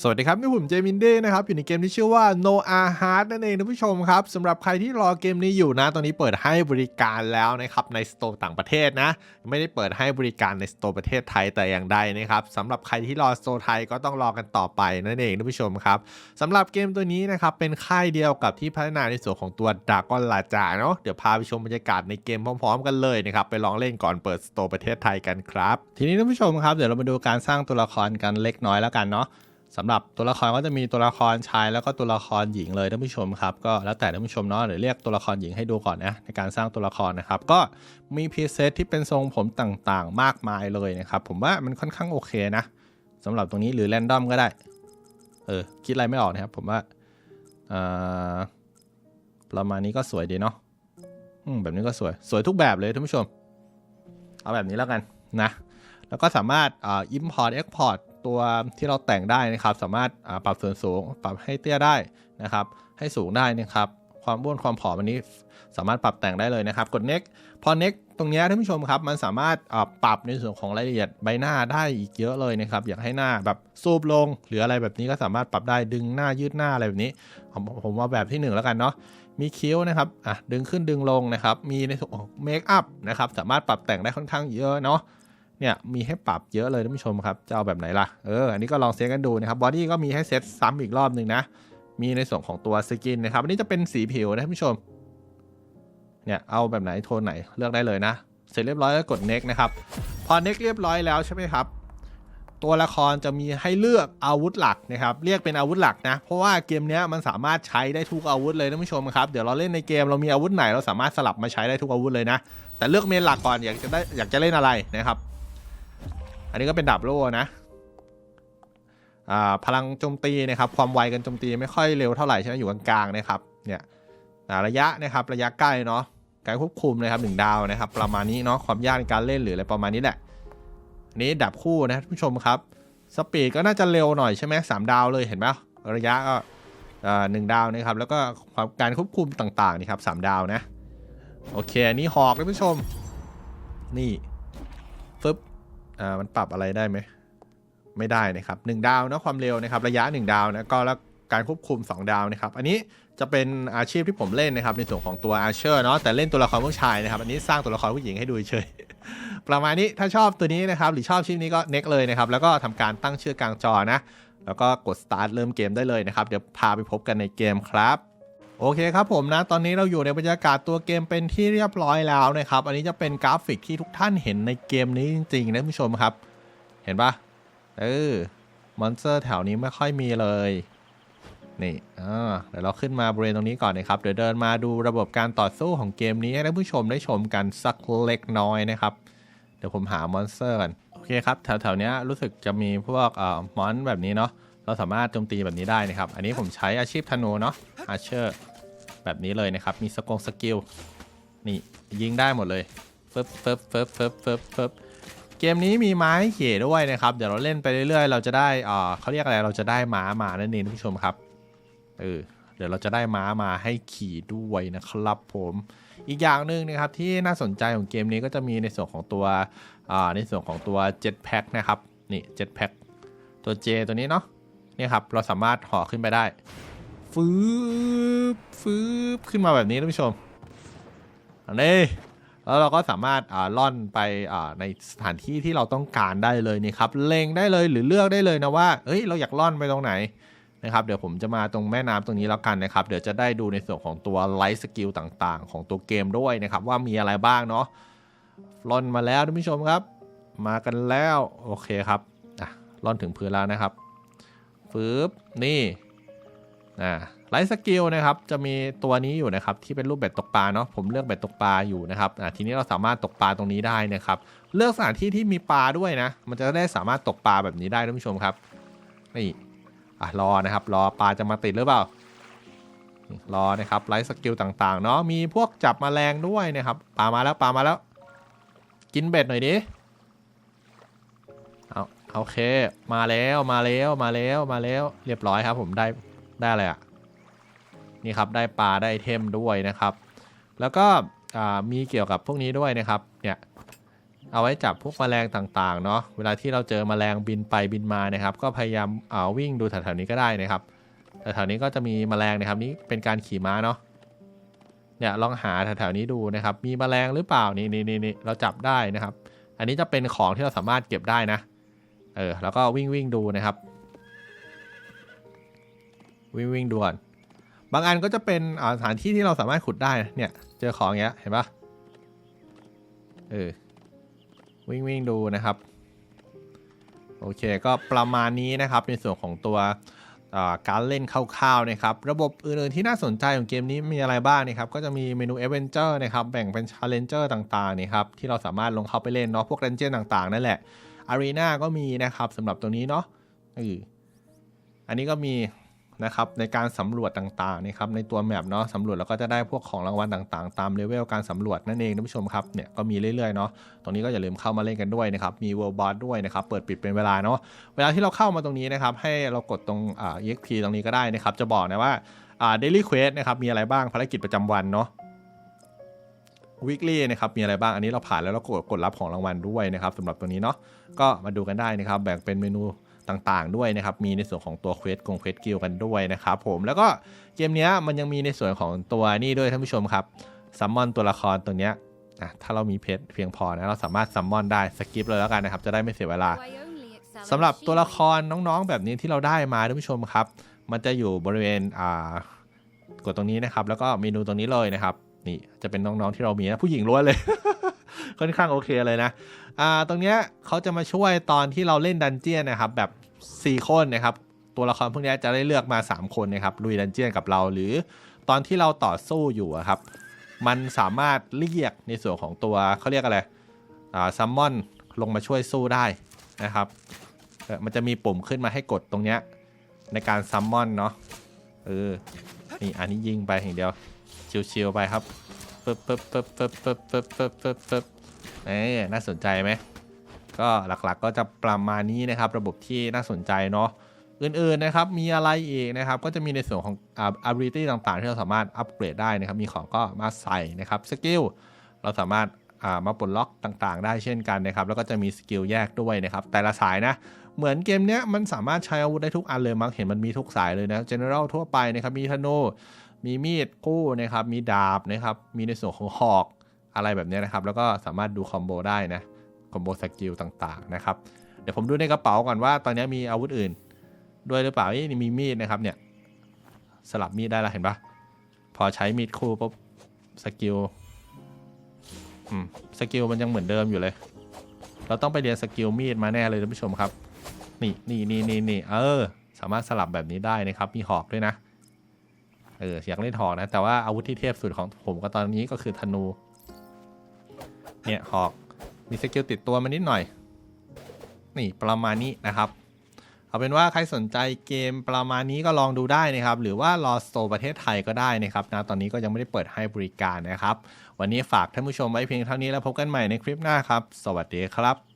สวัสดีครับ นี่ผมเจมินเด้นะครับ อยู่ในเกมที่ชื่อว่า No a h a r d นั่นเองท่านผู้ชมครับสำหรับใครที่รอเกมนี้อยู่นะ ตอนนี้เปิดให้บริการแล้วนะครับ ในสโตร์ต่างประเทศนะ ไม่ได้เปิดให้บริการในสโตร์ประเทศไทยแต่อย่างใดนะครับสำหรับใครที่รอสโตร์ไทยก็ต้องรอกันต่อไปนั่นเองท่านผู้ชมครับสำหรับเกมตัวนี้นะครับเป็นค่ายเดียวกับที่พัฒนาในส่วนของตัวดากอนลาจาเนาะเดี๋ยวพาไปชมบรรยากาศในเกมพร้อม ๆ กันเลยนะครับไปลองเล่นก่อนเปิดสโตร์ประเทศไทยกันครับ ทีนี้ท่านผู้ชมครับเดี๋ยวเรามาดูการสร้างตัวละครกันเล็กน้อยแล้วกันเนาะ สำหรับตัวละครก็จะมีตัวละครชายแล้วก็ตัวละครหญิงเลยท่านผู้ชมครับก็แล้วแต่ท่านผู้ชมเนาะเดี๋ยวเรียกตัวละครหญิงให้ดูก่อนนะในการสร้างตัวละครนะครับก็มีพรีเซตที่เป็นทรงผมต่างๆ มากมายเลยนะครับผมว่ามันค่อนข้างโอเคนะสำหรับตรงนี้หรือแรนดอมก็ได้เออคิดอะไรไม่ออกนะครับผมว่าอ่าประมาณนี้ก็สวยดีเนาะอืมแบบนี้ก็สวยสวยทุกแบบเลยท่านผู้ชม เอาแบบนี้แล้วกันนะแล้วก็สามารถอ่า import export ตัวที่เราแต่งได้นะครับ สามารถปรับส่วนสูง ปรับให้เตี้ยได้นะครับ ให้สูงได้นะครับ ความบ้วนความผอมอันนี้สามารถปรับแต่งได้เลยนะครับ กด next พอ next ตรงนี้ท่านผู้ชมครับ มันสามารถปรับในส่วนของรายละเอียดใบหน้าได้อีกเยอะเลยนะครับ อยากให้หน้าแบบซูบลง หรืออะไรแบบนี้ก็สามารถปรับได้ดึงหน้ายืดหน้าอะไรแบบนี้ ผมผมว่าแบบที่หนึ่งแล้วกันเนาะมีคิ้วนะครับอะดึงขึ้นดึงลงนะครับ มีในส่วนของเมคอัพนะครับ สามารถปรับแต่งได้ค่อนข้างเยอะเนาะ เนี่ยมีให้ปรับเยอะเลยท่านผู้ชมครับ จะเอาแบบไหนล่ะ เออ อันนี้ก็ลองเซตกันดูนะครับ บอดี้ก็มีให้เซตซ้ำอีกรอบหนึ่งนะ มีในส่วนของตัวสกินนะครับ อันนี้จะเป็นสีผิวนะท่านผู้ชม เนี่ยเอาแบบไหนโทนไหนเลือกได้เลยนะ เสร็จเรียบร้อยแล้วกด next นะครับ พอ next เรียบร้อยแล้วใช่ไหมครับ ตัวละครจะมีให้เลือกอาวุธหลักนะครับ เรียกเป็นอาวุธหลักนะ เพราะว่าเกมนี้มันสามารถใช้ได้ทุกอาวุธเลยท่านผู้ชมครับ เดี๋ยวเราเล่นในเกมเรามีอาวุธไหนเราสามารถสลับมาใช้ได้ทุกอาวุธเลยนะ แต่เลือกเมนหลักก่อนอยากจะได้อยากจะเล่นอะไรนะครับ อันนี้ก็เป็นดาบโล่นะอ่าพลังโจมตีนะครับความไวกันโจมตีไม่ค่อยเร็วเท่าไหร่ใช่ไหมอยู่กลางๆนะครับเนี่ยอ่ระยะนะครับระยะใกล้เนาะการควบคุมนะครับหนึ่งดาวนะครับ ประมาณนี้เนาะความยากในการเล่นหรืออะไรประมาณนี้แหละอันนี้ดาบคู่นะท่านผู้ชมครับสปีดก็น่าจะเร็วหน่อยใช่ไหมสามดาวเลยเห็นไหมระยะก็อ่าหนึ่งดาวนะครับแล้วก็ความการควบคุมต่างๆนี่ครับสามดาวนะโอเคนนี้หอกท่านผู้ชม นี่ฟึบ อ่ามันปรับอะไรได้ไหม ไม่ได้นะครับ1ดาวนะความเร็วนะครับระยะ 1 ดาวนะก็แล้วการควบคุม 2 ดาวนะครับ อันนี้จะเป็นอาชีพที่ผมเล่นนะครับ ในส่วนของตัวอาเชอร์เนาะแต่เล่นตัวละครผู้ชายนะครับ อันนี้สร้างตัวละครผู้หญิงให้ดูเฉย ประมาณนี้ถ้าชอบตัวนี้นะครับ หรือชอบชิปนี้ก็เน็กเลยนะครับ แล้วก็ทำการตั้งชื่อกลางจอนะ แล้วก็กด start เริ่มเกมได้เลยนะครับ เดี๋ยวพาไปพบกันในเกมครับ โอเคครับผมนะ ตอนนี้เราอยู่ในบรรยากาศตัวเกมเป็นที่เรียบร้อยแล้วนะครับ อันนี้จะเป็นกราฟิกที่ทุกท่านเห็นในเกมนี้จริงๆนะผู้ชมครับ เห็นปะเออ มอนสเตอร์แถวนี้ไม่ค่อยมีเลย นี่อ่าเดี๋ยวเราขึ้นมาบริเวณตรงนี้ก่อนนะครับ เดี๋ยวเดินมาดูระบบการต่อสู้ของเกมนี้ให้ท่านผู้ชมได้ชมกันสักเล็กน้อยนะครับ เดี๋ยวผมหามอนสเตอร์กันโอเคครับ แถวๆนี้รู้สึกจะมีพวกเอ่อมอนแบบนี้เนาะ เราสามารถโจมตีแบบนี้ได้นะครับ อันนี้ผมใช้อาชีพธนูเนาะอาเชอร์ แบบนี้เลยนะครับ มีสกงสกิล นี่ยิงได้หมดเลยฟึบฟึบฟึบฟึบฟึบฟึบเกมนี้มีม้าให้ขี่ด้วยนะครับ เดี๋ยวเราเล่นไปเรื่อยๆ เราจะได้อ่าเขาเรียกอะไร เราจะได้ม้ามานั่นเองท่านผู้ชมครับ เออ เดี๋ยวเราจะได้ม้ามาให้ขี่ด้วยนะครับผม อีกอย่างหนึ่งนะครับที่น่าสนใจของเกมนี้ก็จะมีในส่วนของตัวอ่าในส่วนของตัว Jetpack นะครับ นี่ Jetpack ตัว J ตัวนี้เนาะ นี่ครับ เราสามารถห่อขึ้นไปได้ ฟืบฟืบขึ้นมาแบบนี้ท่านผู้ชมอันนี้แล้วเราก็สามารถอ่าล่อนไปอ่าในสถานที่ที่เราต้องการได้เลยนี่ครับเล็งได้เลยหรือเลือกได้เลยนะว่าเอ้ยเราอยากล่อนไปตรงไหนนะครับเดี๋ยวผมจะมาตรงแม่น้ำตรงนี้แล้วกันนะครับ เดี๋ยวจะได้ดูในส่วนของตัวไลท์สกิลต่างๆ ของตัวเกมด้วยนะครับว่ามีอะไรบ้างเนาะล่อนมาแล้วท่านผู้ชมครับ มากันแล้วโอเคครับอะล่อนถึงพื้นแล้วนะครับฟืบนี่ อ่าไลท์สกิลนะครับจะมีตัวนี้อยู่นะครับที่เป็นรูปเบ็ดตกปลาเนาะผมเลือกเบ็ดตกปลาอยู่นะครับอ่าทีนี้เราสามารถตกปลาตรงนี้ได้นะครับ เลือกสถานที่ที่มีปลาด้วยนะ มันจะได้สามารถตกปลาแบบนี้ได้ท่านผู้ชมครับนี่อะรอนะครับ รอปลาจะมาติดหรือเปล่ารอนะครับไลท์สกิลต่างๆเนาะมีพวกจับแมลงด้วยนะครับปลามาแล้วปลามาแล้ว กินเบ็ดหน่อยดิเอาโอเค มาแล้วมาแล้วมาแล้วมาแล้วเรียบร้อยครับ ผมได้ ได้อะไรอะนี่ครับได้ปลาได้ไอเทมด้วยนะครับ แล้วก็มีเกี่ยวกับพวกนี้ด้วยนะครับเนี่ยเอาไว้จับพวกแมลงต่างๆเนาะเวลาที่เราเจอแมลงบินไปบินมานะครับ ก็พยายามเอาวิ่งดูแถวๆนี้ก็ได้นะครับแถวๆนี้ก็จะมีแมลงนะครับนี่เป็นการขี่ม้าเนาะเนี่ยลองหาแถวๆนี้ดูนะครับ มีแมลงหรือเปล่านี่นี่นี่นี่เราจับได้นะครับ อันนี้จะเป็นของที่เราสามารถเก็บได้นะเออแล้วก็วิ่งวิ่งดูนะครับ วิ่งวิ่งด่วน บางอันก็จะเป็นสถานที่ที่เราสามารถขุดได้เนี่ยเจอของอย่างเงี้ยเห็นปะเออวิ่งวิ่งดูนะครับ โอเคก็ประมาณนี้นะครับในส่วนของตัวการเล่นคร่าวๆนะครับ ระบบอื่นๆที่น่าสนใจของเกมนี้มีอะไรบ้างนะครับ ก็จะมีเมนู a อ v e n g e r นะครับ แบ่งเป็น Challenger ต่างๆนี่ครับ ที่เราสามารถลงเข้าไปเล่นเนาะ พวก Dungeon ต่างๆ นั่นแหละ Arena ก็มีนะครับสำหรับตัวนี้เนาะเอออันนี้ก็มี นะครับในการสำรวจต่างๆนะครับในตัวแมปเนาะสำรวจแล้วก็จะได้พวกของรางวัลต่างๆ ตามเลเวลการสำรวจนั่นเองท่านผู้ชมครับเนี่ยก็มีเรื่อยๆเนาะตรงนี้ก็อย่าลืมเข้ามาเล่นกันด้วยนะครับมี World Boss ด้วยนะครับเปิดปิดเป็นเวลาเนาะเวลาที่เราเข้ามาตรงนี้นะครับให้เรากดตรงอ่า exp ตรงนี้ก็ได้นะครับจะบอกนะว่าอ่า daily quest นะครับมีอะไรบ้างภารกิจประจำวันเนาะ weekly นะครับมีอะไรบ้างอันนี้เราผ่านแล้วเรากดกดรับของรางวัลด้วยนะครับสำหรับตัวนี้เนาะก็มาดูกันได้นะครับแบ่งเป็นเมนู ต่างๆ ด้วยนะครับ มีในส่วนของตัวเควสกงเควสกิลกันด้วยนะครับผมแล้วก็เกมนี้มันยังมีในส่วนของตัวนี่ด้วยท่านผู้ชมครับซัมมอนตัวละครตัวเนี้ยถ้าเรามีเพชรเพียงพอนะเราสามารถซัมมอนได้สกิปเลยแล้วกันนะครับ จะได้ไม่เสียเวลาสำหรับตัวละครน้องๆ แบบนี้ที่เราได้มาท่านผู้ชมครับ มันจะอยู่บริเวณกดตรงนี้นะครับ แล้วก็เมนูตรงนี้เลยนะครับ นี่จะเป็นน้องๆที่เรามีนะผู้หญิงล้วนเลย ค่อนข้างโอเคเลยนะอ่าตรงเนี้ยเขาจะมาช่วยตอนที่เราเล่นดันเจียนนะครับแบบ 4 คนนะครับตัวละครพวกนี้จะได้เลือกมา 3 คนนะครับลุยดันเจียนกับเราหรือตอนที่เราต่อสู้อยู่ครับ มันสามารถเรียกในส่วนของตัวเขาเรียกอะไรอ่าซัมมอนลงมาช่วยสู้ได้นะครับเออมันจะมีปุ่มขึ้นมาให้กดตรงเนี้ยในการซัมมอนเนาะเออนี่อันนี้ยิงไปอย่างเดียวชิวๆไปครับปึ๊บปึ๊บปึ๊บปึ๊บปึ๊บปึ๊บปึ๊บปึ๊บ น่าสนใจไหมก็หลักๆก็จะประมาณนี้นะครับ ระบบที่น่าสนใจเนาะอื่นๆนะครับมีอะไรอีกนะครับ ก็จะมีในส่วนของอา ability ต่างๆ ที่เราสามารถอัปเกรดได้นะครับ มีของก็มาใส่นะครับสกิลเราสามารถามาปลดล็อกต่างๆ ได้เช่นกันนะครับ แล้วก็จะมีสกิลแยกด้วยนะครับ แต่ละสายนะเหมือนเกมเนี้ยมันสามารถใช้อาวุธได้ทุกอันเลยมั้งเห็นมันมีทุกสายเลยนะ general ทั่วไปนะครับมีธนูมีมีดกู้นะครับมีดาบนะครับมีในส่วนของหอก อะไรแบบนี้นะครับ แล้วก็สามารถดูคอมโบได้นะ คอมโบสกิลต่างๆนะครับ เดี๋ยวผมดูในกระเป๋าก่อนว่า ตอนนี้มีอาวุธอื่น ด้วยหรือเปล่าเอ้นี่มีมีดนะครับเนี่ย สลับมีดได้แล้วเห็นปะพอใช้มีดคู่ปุ๊บสกิลอืมสกิลมันยังเหมือนเดิมอยู่เลย เราต้องไปเรียนสกิลมีดมาแน่เลยท่านผู้ชมครับ นี่นี่นี่นี่นี่เออ สามารถสลับแบบนี้ได้นะครับ มีหอกด้วยนะ เอออยากเล่นหอกนะ แต่ว่าอาวุธที่เทพสุดของผมก็ตอนนี้ก็คือธนู เนี่ยหอกมีสกิลติดตัวมานิดหน่อย นี่ประมาณนี้นะครับ เอาเป็นว่าใครสนใจเกมประมาณนี้ก็ลองดูได้นะครับ หรือว่ารอสโตประเทศไทยก็ได้นะครับนะตอนนี้ก็ยังไม่ได้เปิดให้บริการนะครับ วันนี้ฝากท่านผู้ชมไว้เพียงเท่านี้แล้วพบกันใหม่ในคลิปหน้าครับ สวัสดีครับ